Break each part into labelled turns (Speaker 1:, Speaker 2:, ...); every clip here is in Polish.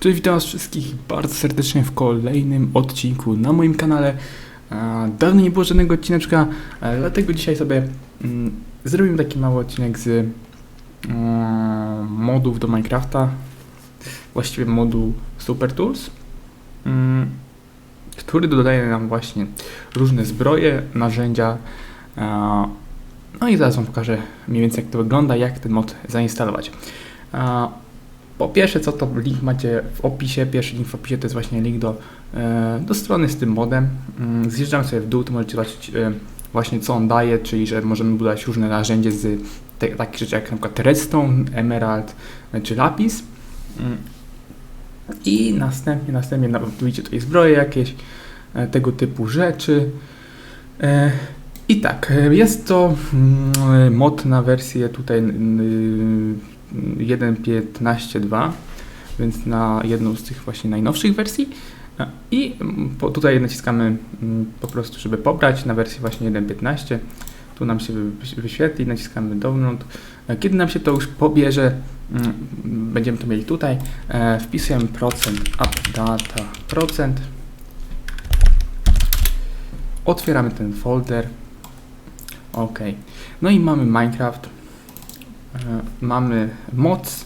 Speaker 1: Cześć, witam was wszystkich bardzo serdecznie w kolejnym odcinku na moim kanale. Dawno nie było żadnego odcineczka, dlatego dzisiaj sobie mm, zrobimy taki mały odcinek z modów do Minecrafta, właściwie modu Super Tools, mm, który dodaje nam właśnie różne zbroje, narzędzia. No i zaraz wam pokażę mniej więcej jak to wygląda, jak ten mod zainstalować. Po pierwsze, co to link macie w opisie. Pierwszy link w opisie to jest właśnie link do, e, do strony z tym modem. Mm, Zjeżdżam sobie w dół, to możecie zobaczyć e, właśnie co on daje, czyli że możemy budować różne narzędzie z takich rzeczy jak przykład redstone, emerald e, czy lapis. Mm. I następnie, następnie na- widzicie tutaj zbroje jakieś, tego typu rzeczy. I tak, jest to mm, mod na wersję tutaj mm, 1.15.2, więc na jedną z tych właśnie najnowszych wersji. A, I mm, tutaj naciskamy mm, po prostu, żeby pobrać na wersję właśnie 1.15. Tu nam się wy- wyświetli, naciskamy download. E, Kiedy nam się to już pobierze, mm, będziemy to mieli tutaj, e, wpisujemy procent updata procent. Otwieramy ten folder. OK. No i mamy Minecraft. E, mamy moc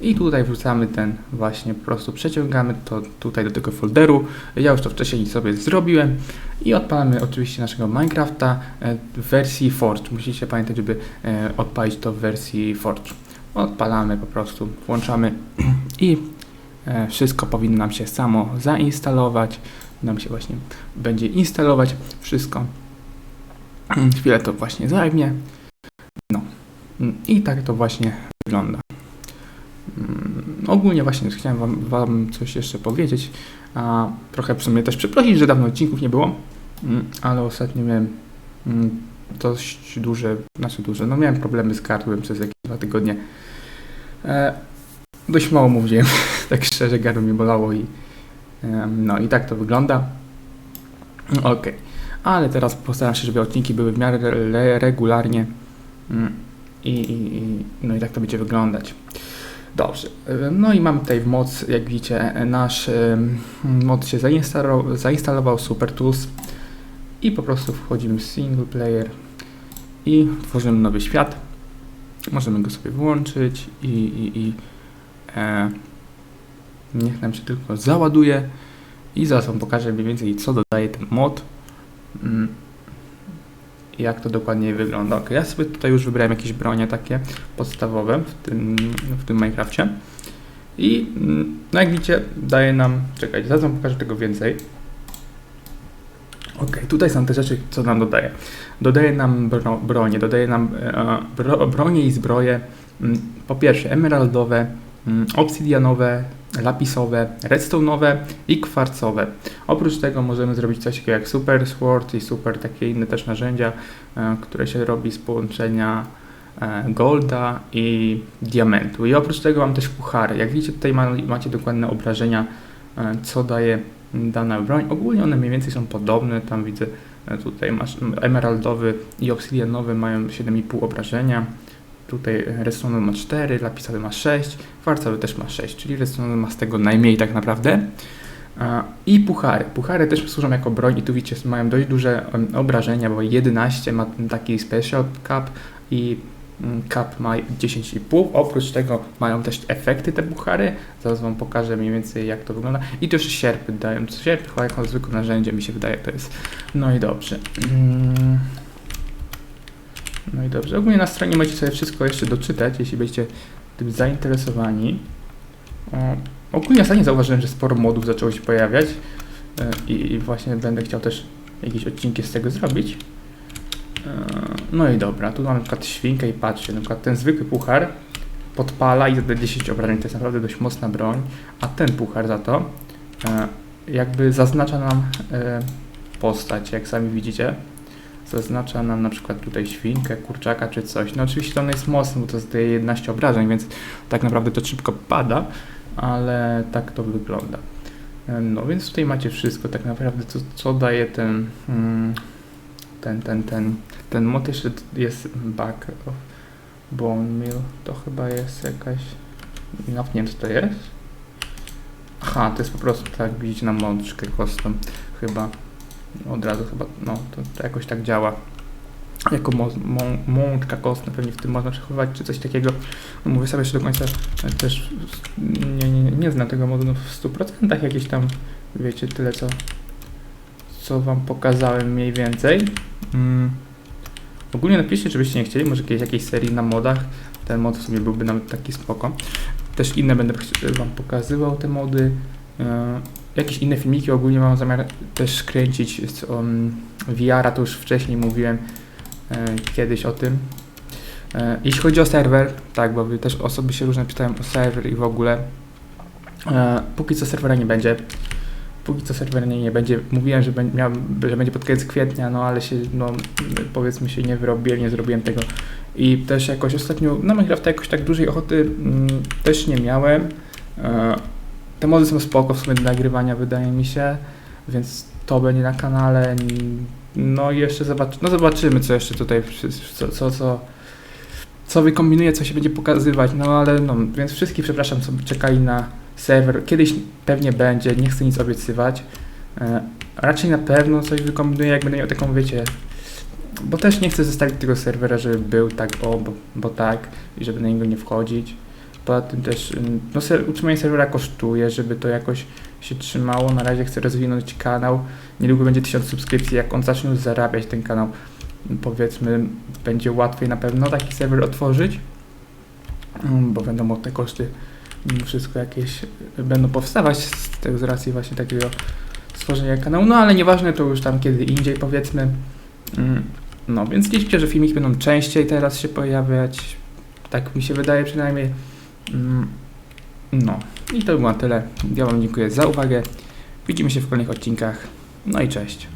Speaker 1: i tutaj wrzucamy ten właśnie, po prostu przeciągamy to tutaj do tego folderu. Ja już to wcześniej sobie zrobiłem i odpalamy oczywiście naszego Minecrafta e, w wersji Forge. Musicie pamiętać, żeby e, odpalić to w wersji Forge. Odpalamy po prostu, włączamy i wszystko powinno nam się samo zainstalować. Nam się właśnie będzie instalować wszystko. Chwilę to właśnie zajmie. I tak to właśnie wygląda. Mm, Ogólnie właśnie chciałem wam, wam coś jeszcze powiedzieć, a trochę w sumie też przeprosić, że dawno odcinków nie było, Mm, ale ostatnio miałem mm, dość duże, znaczy duże, no miałem problemy z gardłem przez jakieś dwa tygodnie. E, dość mało mówiłem, tak szczerze, gardło mi bolało i no i tak to wygląda. Okej, ale teraz postaram się, żeby odcinki były w miarę re- regularnie. Mm, i, i, no i tak to będzie wyglądać. Dobrze, no i mamy tutaj w moc, jak widzicie, nasz mod się zainstalował, zainstalował Super Tools i po prostu wchodzimy w single player i tworzymy nowy świat. Możemy go sobie włączyć i, i, i e, niech nam się tylko załaduje i zaraz Wam pokażę mniej więcej co dodaje ten mod. Jak to dokładnie wygląda. Ok, ja sobie tutaj już wybrałem jakieś bronie takie podstawowe w tym, w tym Minecrafcie. I mm, no jak widzicie, daje nam. Czekajcie, zaraz wam pokażę tego więcej. Ok, tutaj są te rzeczy, co nam dodaje. Dodaje nam bro, bronie, dodaje nam e, bro, bronie i zbroje. mm, Po pierwsze, emeraldowe, mm, obsydianowe, lapisowe, redstone'owe i kwarcowe. Oprócz tego możemy zrobić coś takiego jak Super Sword i super takie inne też narzędzia, e, które się robi z połączenia e, golda i diamentu. I oprócz tego mam też puchary. Jak widzicie tutaj ma, macie dokładne obrażenia, e, co daje dana broń. Ogólnie one mniej więcej są podobne. Tam widzę tutaj masz emeraldowy i obsydianowy mają 7,5 obrażenia. Tutaj redstone ma 4, lapisowy ma 6, kwarcowy też ma 6, czyli redstone ma z tego najmniej tak naprawdę. I puchary. Puchary też służą jako broń i tu widzicie, mają dość duże obrażenia, bo 11 ma taki special cap i mm, cap ma 10,5. Oprócz tego mają też efekty te puchary. Zaraz wam pokażę mniej więcej jak to wygląda. I też sierpy dają. Sierpy chyba jako zwykłe narzędzie mi się wydaje to jest. No i dobrze. No i dobrze. Ogólnie na stronie możecie sobie wszystko jeszcze doczytać, jeśli będziecie tym zainteresowani. Ogólnie ostatnio zauważyłem, że sporo modów zaczęło się pojawiać e, i, właśnie będę chciał też jakieś odcinki z tego zrobić. E, No i dobra, tu mam na przykład świnkę i patrzcie, na przykład ten zwykły puchar podpala i zada 10 obrażeń, to jest naprawdę dość mocna broń, a ten puchar za to e, jakby zaznacza nam postać, jak sami widzicie zaznacza nam na przykład tutaj świnkę, kurczaka czy coś. No oczywiście on jest mocny, bo to zdaje 11 obrażeń, więc tak naprawdę to szybko pada, ale tak to wygląda. No więc tutaj macie wszystko tak naprawdę, co, co daje ten, mm, ten, ten, ten, ten mod jeszcze jest back of bone meal, to chyba jest jakaś, nawet nie wiem co to jest. Aha, to jest po prostu tak, widzicie na mączkę custom chyba. Od razu chyba, no to, to jakoś tak działa. Jako mączka kostna pewnie w tym można przechowywać, czy coś takiego. No mówię sobie jeszcze do końca e, też nie, nie, nie znam tego modu no w 100% jakieś tam, wiecie, tyle co, co wam pokazałem mniej więcej. Mm. Ogólnie napiszcie, czy byście nie chcieli, może kiedyś jakiejś serii na modach. Ten mod w sumie byłby nawet taki spoko. Też inne będę wam pokazywał te mody. Jakieś inne filmiki ogólnie mam zamiar też kręcić z um, VR-a, to już wcześniej mówiłem e, kiedyś o tym. E, jeśli chodzi o serwer, tak, bo też osoby się różne pytają o serwer i w ogóle. E, póki co serwera nie będzie. Póki co serwera nie, nie będzie. Mówiłem, że, będzie, miał, że będzie pod koniec kwietnia, no ale się, no powiedzmy się nie wyrobiłem, nie zrobiłem tego. I też jakoś ostatnio na Minecrafta jakoś tak dużej ochoty mm, też nie miałem. E, te mody są spoko w sumie do nagrywania wydaje mi się, więc to będzie na kanale. No i jeszcze no zobaczymy co jeszcze tutaj, co, co, co, co wykombinuję, co się będzie pokazywać, no ale no, więc wszystkich przepraszam, co czekali na serwer. Kiedyś pewnie będzie, nie chcę nic obiecywać. E, raczej na pewno coś wykombinuję, jak będę miał taką, wiecie, bo też nie chcę zostawić tego serwera, żeby był tak, o, bo, bo tak, i żeby na niego nie wchodzić. Tym też, no ser, utrzymanie serwera kosztuje, żeby to jakoś się trzymało. Na razie chcę rozwinąć kanał. Niedługo będzie 1000 subskrypcji. Jak on zacznie zarabiać ten kanał, powiedzmy, będzie łatwiej na pewno taki serwer otworzyć, Ym, bo wiadomo, te koszty mimo wszystko jakieś y, będą powstawać z tego z racji właśnie takiego stworzenia kanału. No ale nieważne, to już tam kiedy indziej powiedzmy. Ym, No, więc liczcie, że filmiki będą częściej teraz się pojawiać. Tak mi się wydaje przynajmniej. Mm, No, i to było na tyle. Ja Wam dziękuję za uwagę. Widzimy się w kolejnych odcinkach. No i cześć.